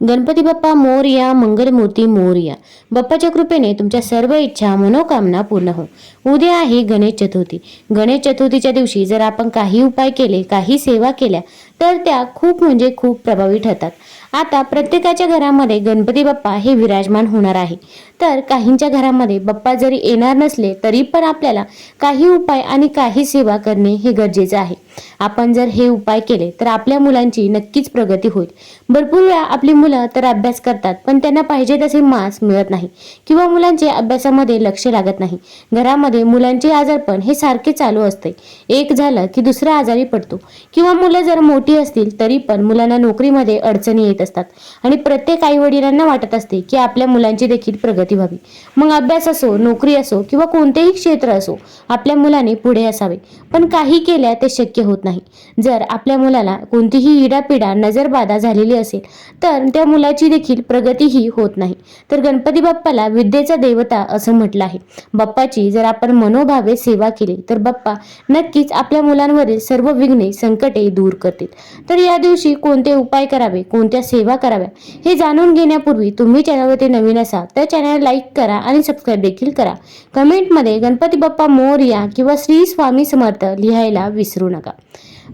गणपती बाप्पा मोरया मंगलमूर्ती मोरया. बाप्पाच्या कृपेने तुमच्या सर्व इच्छा मनोकामना पूर्ण हो. उद्या आहे गणेश चतुर्थी. गणेश चतुर्थीच्या दिवशी जर आपण काही उपाय केले काही सेवा केल्या तर त्या खूप म्हणजे खूप प्रभावी ठरतात. आता प्रत्येकाच्या घरामध्ये गणपती बाप्पा हे विराजमान होणार आहे. तर काहींच्या घरामध्ये बाप्पा जरी येणार नसले तरी पण आपल्याला काही उपाय आणि काही सेवा करणे हे गरजेचं आहे. आपण जर हे उपाय केले तर आपल्या मुलांची नक्कीच प्रगती होईल. भरपूर वेळा आपली मुलं तर अभ्यास करतात पण त्यांना पाहिजे तसे मार्क्स मिळत नाही किंवा मुलांचे अभ्यासामध्ये लक्ष लागत नाही. घरामध्ये मुलांचे आजारपण हे सारखे चालू असते. एक झालं की दुसरा आजारी पडतो. किंवा मुलं जर मोठी असतील तरी पण मुलांना नोकरीमध्ये अडचणी येत असतात. आणि प्रत्येक आई वडिलांना वाटत असते की आपल्या मुलांची देखील प्रगती व्हावी. मग अभ्यास असो नोकरी असो किंवा कोणतेही क्षेत्र असो आपल्या मुलाने पुढे असावे. पण काही केल्या ते शक्य होत नाही. जर आपल्या मुलाला कोणतीही इडापिडा नजरबाधा झालेली असेल तर त्या मुलाची देखील प्रगतीही होत नाही. तर गणपती बाप्पाला विद्येचा देवता असं म्हटलं आहे. बाप्पाची जर आपण मनोभावे सेवा केली तर बाप्पा नक्कीच आपल्या मुलांवरील सर्व विघ्ने संकटे दूर करतील. तर या दिवशी कोणते उपाय करावे कोणत्या सेवा कराव्या हे जाणून घेण्यापूर्वी तुम्ही चॅनलवरती नवीन असाल तर चॅनल लाईक करा आणि सबस्क्राईब देखील करा. कमेंटमध्ये गणपती बाप्पा मोर्या किंवा श्री स्वामी समर्थ लिहायला विसरू नका.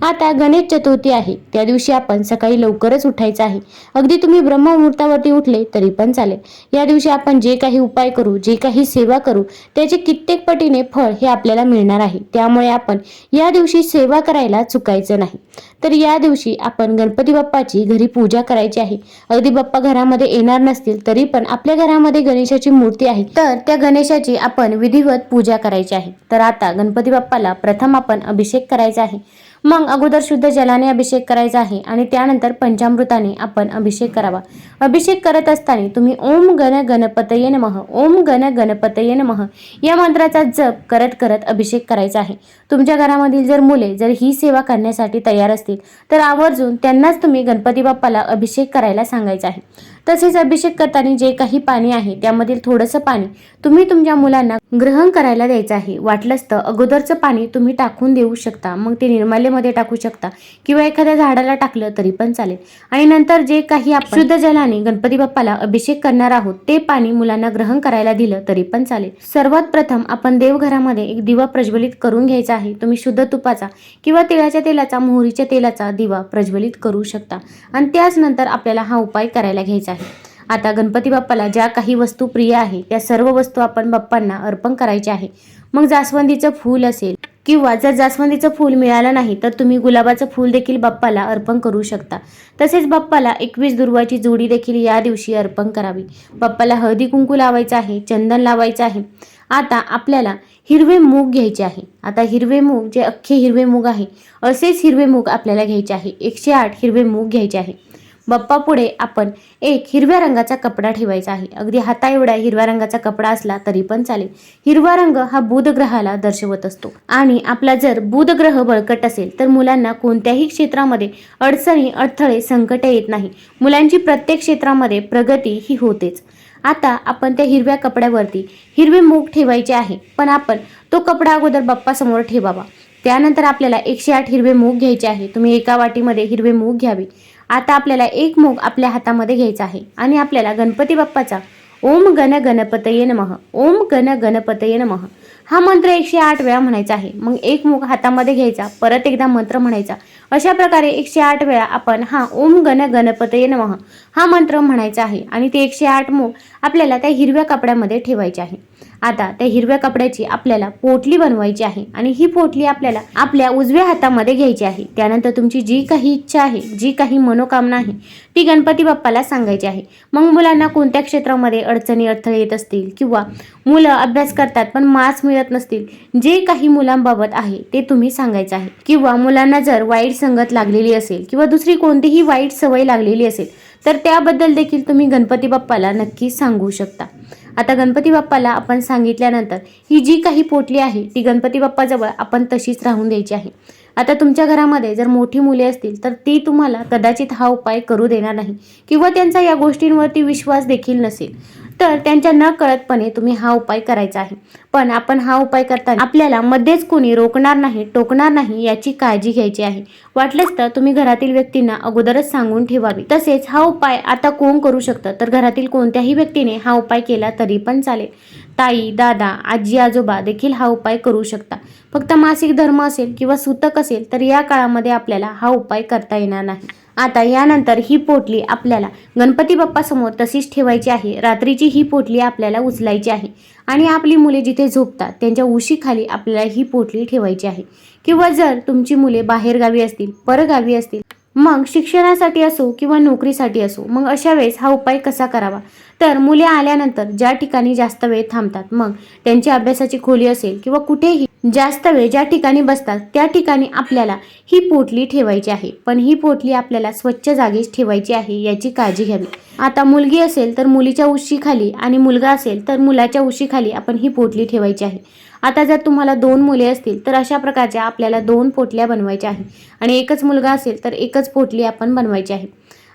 आता गणेश चतुर्थी आहे. त्या दिवशी आपण सकाळी लवकरच उठायचं आहे. अगदी तुम्ही ब्रह्ममुहूर्तावरती उठले तरी पण चालेल. या दिवशी आपण जे काही उपाय करू जे काही सेवा करू त्याचे कित्येक पटीने फळ हे आपल्याला मिळणार आहे. त्यामुळे आपण या दिवशी सेवा करायला चुकायचं नाही. तर या दिवशी आपण गणपती बाप्पाची घरी पूजा करायची आहे. अगदी बाप्पा घरामध्ये येणार नसतील तरी पण आपल्या घरामध्ये गणेशाची मूर्ती आहे. तर त्या गणेशाची आपण विधिवत पूजा करायची आहे. तर आता गणपती बाप्पाला प्रथम आपण अभिषेक करायचा आहे. मग अगोदर शुद्ध जलाने अभिषेक करायचा आहे आणि त्यानंतर पंचामृताने आपण अभिषेक करावा. अभिषेक करत असताना तुम्ही ओम गण गणपतये नमः ओम गण गणपतये नमः या मंत्राचा जप करत करत अभिषेक करायचा आहे. तुमच्या घरामधील जर मुले जर ही सेवा करण्यासाठी तयार असतील तर आवर्जून त्यांनाच तुम्ही गणपती बाप्पाला अभिषेक करायला सांगायचा आहे. तसेच अभिषेक करताना जे काही पाणी आहे त्यामधील थोडंसं पाणी तुम्ही तुमच्या मुलांना ग्रहण करायला द्यायचं आहे. वाटलंच तर अगोदरचं पाणी तुम्ही टाकून देऊ शकता. मग ते निर्माल्यमध्ये टाकू शकता. किंवा एखाद्या झाडाला टाकलं तरी पण चालेल. आणि नंतर जे काही आपण शुद्ध जलाने गणपती बाप्पाला अभिषेक करणार आहोत ते पाणी मुलांना ग्रहण करायला दिलं तरी पण चालेल. सर्वात प्रथम आपण देवघरामध्ये एक दिवा प्रज्वलित करून घ्यायचा आहे. तुम्ही शुद्ध तुपाचा किंवा तिळाच्या तेलाचा मोहरीच्या तेलाचा दिवा प्रज्वलित करू शकता. आणि त्याच नंतर आपल्याला हा उपाय करायला घ्यायचा आहे. आता गणपती बाप्पाला ज्या काही वस्तू प्रिय आहे त्या सर्व वस्तू आपण बाप्पांना अर्पण करायच्या आहे. मग जास्वंदीचं फूल असेल किंवा जर जास्वंदीचं फूल मिळालं नाही तर तुम्ही गुलाबाचं फूल देखील बाप्पाला अर्पण करू शकता. तसेच बाप्पाला एकवीस दुर्वाची जोडी देखील या दिवशी अर्पण करावी. बाप्पाला हळदी कुंकू लावायचं आहे चंदन लावायचं आहे. आता आपल्याला हिरवे मूग घ्यायचे आहे. आता हिरवे मूग जे अख्खे हिरवे मूग आहे असेच हिरवे मूग आपल्याला घ्यायचे आहे. एकशे आठ हिरवे मूग घ्यायचे आहे. बाप्पा पुढे आपण एक हिरव्या रंगाचा कपडा ठेवायचा आहे. अगदी हाता एवढा हिरव्या रंगाचा कपडा असला तरी पण चालेल. हिरवा रंग हा बुध ग्रहाला दर्शवत असतो. आणि आपला जर बुध ग्रह बळकट असेल तर मुलांना कोणत्याही क्षेत्रामध्ये अडचणी अडथळे संकट येत नाही. मुलांची प्रत्येक क्षेत्रामध्ये प्रगती ही होतेच. आता आपण त्या हिरव्या कपड्यावरती हिरवे मूग ठेवायचे आहे पण आपण तो कपडा अगोदर बाप्पासमोर ठेवावा. त्यानंतर आपल्याला एकशे आठ हिरवे मूग घ्यायचे आहे. तुम्ही एका वाटीमध्ये हिरवे मूग घ्यावे. आता आपल्याला एक मूग आपल्या हातामध्ये घ्यायचा आहे. आणि आपल्याला गणपती बाप्पाचा ओम गण गणपतये नमः ओम गण गणपतये नमः. हा मंत्र एकशे आठ वेळा म्हणायचा आहे. मग एक मूग हातामध्ये घ्यायचा परत एकदा मंत्र म्हणायचा. अशा प्रकारे एकशे आठ वेळा आपण हा ओम गण गणपतये नमः हा मंत्र म्हणायचा आहे. आणि ते एकशे आठ मूग आपल्याला त्या हिरव्या कपड्यामध्ये ठेवायचे आहे. आता त्या हिरव्या कपड्याची आपल्याला पोटली बनवायची आहे आणि ही पोटली आपल्याला आपल्या उजव्या हातामध्ये घ्यायची आहे. त्यानंतर तुमची जी काही इच्छा आहे जी काही मनोकामना आहे ती गणपती बाप्पाला सांगायची आहे. मग मुलांना कोणत्या क्षेत्रामध्ये अडचणी अडथळे येत असतील किंवा मुलं अभ्यास करतात पण मार्क्स मिळत नसतील जे काही मुलांबाबत आहे ते तुम्ही सांगायचं आहे. किंवा मुलांना जर वाईट संगत लागलेली असेल किंवा दुसरी कोणतीही वाईट सवय लागलेली असेल तर त्याबद्दल देखील तुम्ही गणपती बाप्पाला नक्की सांगू शकता. आता गणपती बाप्पाला आपण सांगितल्यानंतर ही जी काही पोटली आहे ती गणपती बाप्पाजवळ आपण तशीच राहून द्यायची आहे. आता तुमच्या घरामध्ये जर मोठी मुले असतील तर ती तुम्हाला कदाचित हा उपाय करू देणार नाही किंवा त्यांचा या गोष्टींवरती विश्वास देखील नसेल. तर त्यांच्या न कळतपणे तुम्ही हा उपाय करायचा आहे. पण आपण हा उपाय करताना आपल्याला मध्येच कोणी रोखणार नाही टोकणार नाही याची काळजी घ्यायची आहे. वाटलेच तर तुम्ही घरातील व्यक्तींना अगोदरच सांगून ठेवावी. तसेच हा उपाय आता कोण करू शकतं? तर घरातील कोणत्याही व्यक्तीने हा उपाय केला तरी पण चालेल. ताई दादा आजी आजोबा देखील हा उपाय करू शकता. फक्त मासिक धर्म असेल किंवा सूतक असेल तर या काळामध्ये आपल्याला हा उपाय करता येणार नाही. आता यानंतर ही पोटली आपल्याला गणपती बाप्पासमोर तशीच ठेवायची आहे. रात्रीची ही पोटली आपल्याला उचलायची आहे. आणि आपली मुले जिथे झोपतात त्यांच्या उशीखाली आपल्याला ही पोटली ठेवायची आहे. किंवा जर तुमची मुले बाहेरगावी असतील परगावी असतील मग शिक्षणासाठी असो किंवा नोकरीसाठी असो मग अशा वेळेस हा उपाय कसा करावा? तर मुले आल्यानंतर ज्या ठिकाणी जास्त वेळ थांबतात मग त्यांची अभ्यासाची खोली असेल किंवा कुठेही जास्त वेळ ज्या ठिकाणी बसतात त्या ठिकाणी आपल्याला ही पोटली ठेवायची आहे. पण ही पोटली आपल्याला स्वच्छ जागेच ठेवायची आहे याची काळजी घ्यावी. आता मुलगी असेल तर मुलीच्या उशीखाली आणि मुलगा असेल तर मुलाच्या उशीखाली आपण ही पोटली ठेवायची आहे. आता जर तुम्हाला दोन मुले असतील तर अशा प्रकारच्या आपल्याला दोन पोटल्या बनवायच्या आहे. आणि एकच मुलगा असेल तर एकच पोटली आपण बनवायची आहे.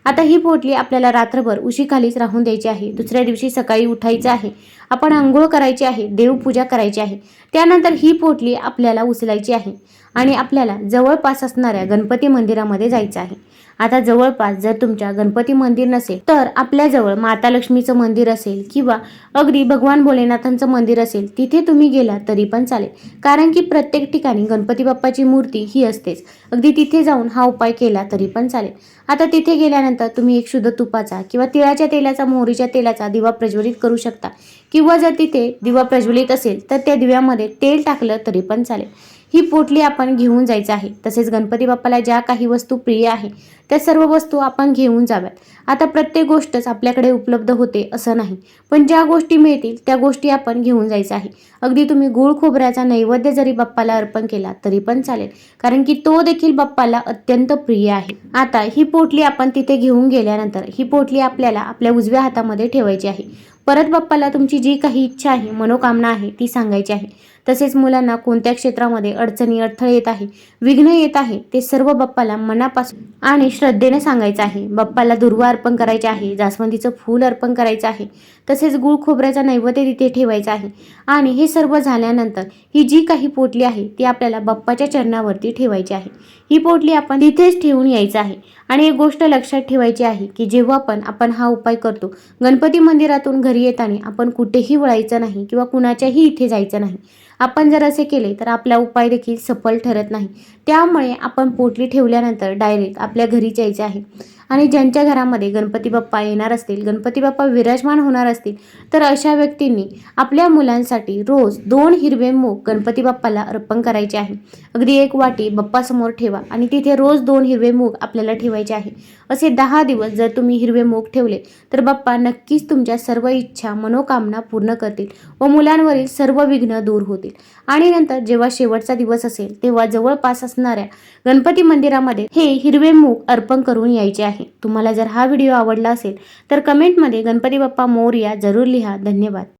आता ही पोटली आपल्याला रात्रभर उशीखालीच राहून द्यायची आहे. दुसऱ्या दिवशी सकाळी उठायचं आहे. आपण आंघोळ करायची आहे. देवपूजा करायची आहे. त्यानंतर ही पोटली आपल्याला उचलायची आहे आणि आपल्याला जवळपास असणाऱ्या गणपती मंदिरामध्ये जायचं आहे. आता जवळपास जर तुमच्या गणपती मंदिर नसेल तर आपल्याजवळ माता लक्ष्मीचं मंदिर असेल किंवा अगदी भगवान भोलेनाथांचं मंदिर असेल तिथे तुम्ही गेला तरी पण चालेल. कारण की प्रत्येक ठिकाणी गणपती बाप्पाची मूर्ती ही असतेच. अगदी तिथे जाऊन हा उपाय केला तरी पण चालेल. आता तिथे गेल्यानंतर तुम्ही एक शुद्ध तुपाचा किंवा तिळाच्या तेलाचा मोहरीच्या तेलाचा दिवा प्रज्वलित करू शकता. किंवा जर तिथे दिवा प्रज्वलित असेल तर त्या दिव्यामध्ये तेल टाकलं तरी पण चालेल. ही पोटली आपण घेऊन जायचं आहे. तसेच गणपती बाप्पाला ज्या काही वस्तू प्रिय आहे त्या सर्व वस्तू आपण घेऊन जाव्यात. आता प्रत्येक गोष्टच आपल्याकडे उपलब्ध होते असं नाही. पण ज्या गोष्टी मिळतील त्या गोष्टी आपण घेऊन जायचं आहे. अगदी तुम्ही गुळ खोबऱ्याचा नैवेद्य जरी बाप्पाला अर्पण केला तरी पण चालेल. कारण की तो देखील बाप्पाला अत्यंत प्रिय आहे. आता ही पोटली आपण तिथे घेऊन गेल्यानंतर ही पोटली आपल्याला आपल्या उजव्या हातामध्ये ठेवायची आहे. परत बाप्पाला तुमची जी काही इच्छा आहे मनोकामना आहे ती सांगायची आहे. तसेच मुलांना कोणत्या क्षेत्रामध्ये अडचणी अडथळे येत आहे विघ्न येत आहे ते सर्व बाप्पाला मनापासून आणि श्रद्धेने सांगायचं आहे. बाप्पाला दुर्वा अर्पण करायचे आहे जास्वंदीचं फूल अर्पण करायचं आहे. तसेच गुळ खोबऱ्याचा नैवेद्य तिथे ठेवायचा आहे. आणि हे सर्व झाल्यानंतर ही जी काही पोटली आहे ती आपल्याला बाप्पाच्या चरणावरती ठेवायची आहे. ही पोटली आपण तिथेच ठेवून यायचं आहे. आणि एक गोष्ट लक्षात ठेवायची आहे की जेव्हा पण आपण हा उपाय करतो गणपती मंदिरातून घरी येताना आपण कुठेही वळायचं नाही किंवा कुणाच्याही इथे जायचं नाही. आपण जर असे केले तर आपला उपाय देखील सफल ठरत नाही. त्यामुळे आपण पोटली ठेवल्यानंतर डायरेक्ट आपल्या घरी जायचे आहे. आणि ज्यांच्या घरामध्ये गणपती बाप्पा येणार असतील गणपती बाप्पा विराजमान होणार असतील तर अशा व्यक्तींनी आपल्या मुलांसाठी रोज दोन हिरवे मूग गणपती बाप्पाला अर्पण करायचे आहे. अगदी एक वाटी बाप्पासमोर ठेवा आणि तिथे रोज दोन हिरवे मूग आपल्याला ठेवायचे आहे. असे दहा दिवस जर तुम्ही हिरवे मूग ठेवले तर बाप्पा नक्कीच तुमच्या सर्व इच्छा मनोकामना पूर्ण करतील व मुलांवरील सर्व विघ्न दूर होतील. होतील. आणि नंतर जेव्हा शेवटचा दिवस असेल तेव्हा जवळपास असणाऱ्या गणपती मंदिरामध्ये हे हिरवे मूग अर्पण करून यायचे आहे. तुम्हाला जर हा व्हिडिओ आवडला असेल तर कमेंटमध्ये गणपती बाप्पा मोरया जरूर लिहा. धन्यवाद.